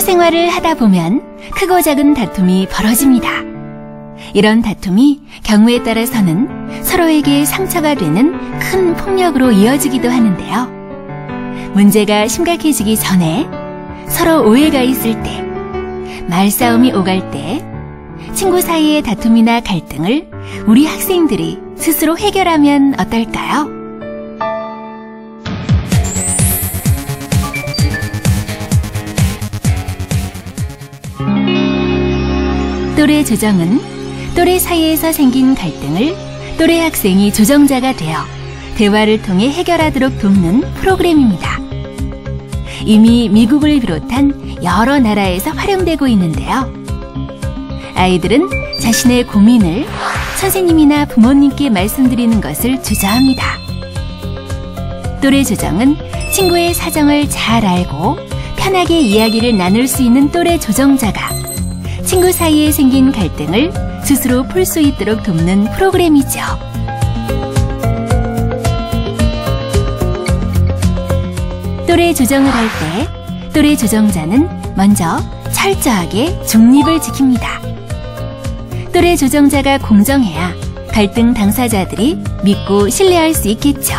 생활을 하다 보면 크고 작은 다툼이 벌어집니다. 이런 다툼이 경우에 따라서는 서로에게 상처가 되는 큰 폭력으로 이어지기도 하는데요. 문제가 심각해지기 전에 서로 오해가 있을 때, 말싸움이 오갈 때, 친구 사이의 다툼이나 갈등을 우리 학생들이 스스로 해결하면 어떨까요? 또래 조정은 또래 사이에서 생긴 갈등을 또래 학생이 조정자가 되어 대화를 통해 해결하도록 돕는 프로그램입니다. 이미 미국을 비롯한 여러 나라에서 활용되고 있는데요. 아이들은 자신의 고민을 선생님이나 부모님께 말씀드리는 것을 주저합니다. 또래 조정은 친구의 사정을 잘 알고 편하게 이야기를 나눌 수 있는 또래 조정자가 친구 사이에 생긴 갈등을 스스로 풀 수 있도록 돕는 프로그램이죠. 또래 조정을 할 때 또래 조정자는 먼저 철저하게 중립을 지킵니다. 또래 조정자가 공정해야 갈등 당사자들이 믿고 신뢰할 수 있겠죠.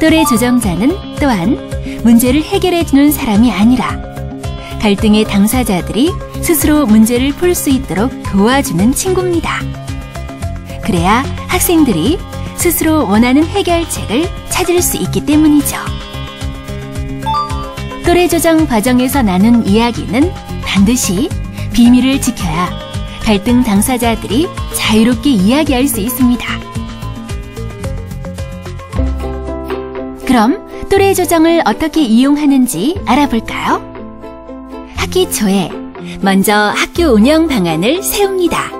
또래 조정자는 또한 문제를 해결해 주는 사람이 아니라 갈등의 당사자들이 스스로 문제를 풀 수 있도록 도와주는 친구입니다. 그래야 학생들이 스스로 원하는 해결책을 찾을 수 있기 때문이죠. 또래 조정 과정에서 나눈 이야기는 반드시 비밀을 지켜야 갈등 당사자들이 자유롭게 이야기할 수 있습니다. 그럼 또래 조정을 어떻게 이용하는지 알아볼까요? 학기 초에 먼저 학교 운영 방안을 세웁니다.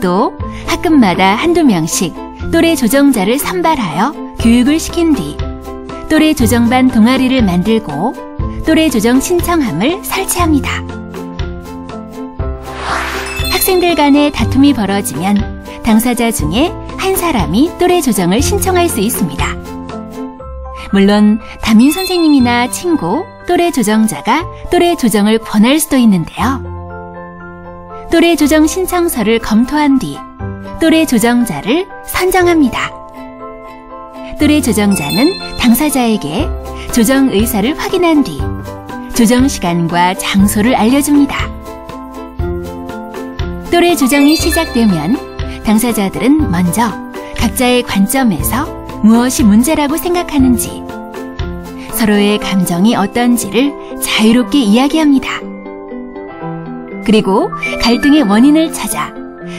또 학급마다 한두 명씩 또래 조정자를 선발하여 교육을 시킨 뒤 또래 조정반 동아리를 만들고 또래 조정 신청함을 설치합니다. 학생들 간의 다툼이 벌어지면 당사자 중에 한 사람이 또래 조정을 신청할 수 있습니다. 물론 담임 선생님이나 친구, 또래 조정자가 또래 조정을 권할 수도 있는데요. 또래 조정 신청서를 검토한 뒤 또래 조정자를 선정합니다. 또래 조정자는 당사자에게 조정 의사를 확인한 뒤 조정 시간과 장소를 알려줍니다. 또래 조정이 시작되면 당사자들은 먼저 각자의 관점에서 무엇이 문제라고 생각하는지 서로의 감정이 어떤지를 자유롭게 이야기합니다. 그리고 갈등의 원인을 찾아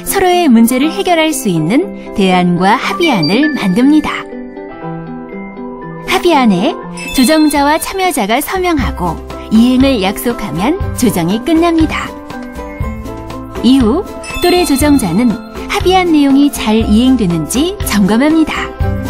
서로의 문제를 해결할 수 있는 대안과 합의안을 만듭니다. 합의안에 조정자와 참여자가 서명하고 이행을 약속하면 조정이 끝납니다. 이후 또래 조정자는 합의한 내용이 잘 이행되는지 점검합니다.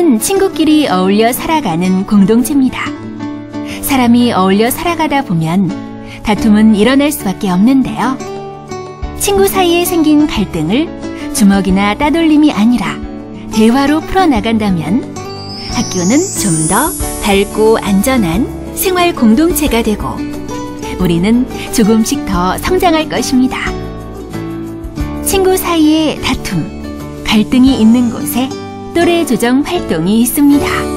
학교는 친구끼리 어울려 살아가는 공동체입니다. 사람이 어울려 살아가다 보면 다툼은 일어날 수밖에 없는데요. 친구 사이에 생긴 갈등을 주먹이나 따돌림이 아니라 대화로 풀어나간다면 학교는 좀 더 밝고 안전한 생활 공동체가 되고 우리는 조금씩 더 성장할 것입니다. 친구 사이의 다툼, 갈등이 있는 곳에 또래 조정 활동이 있습니다.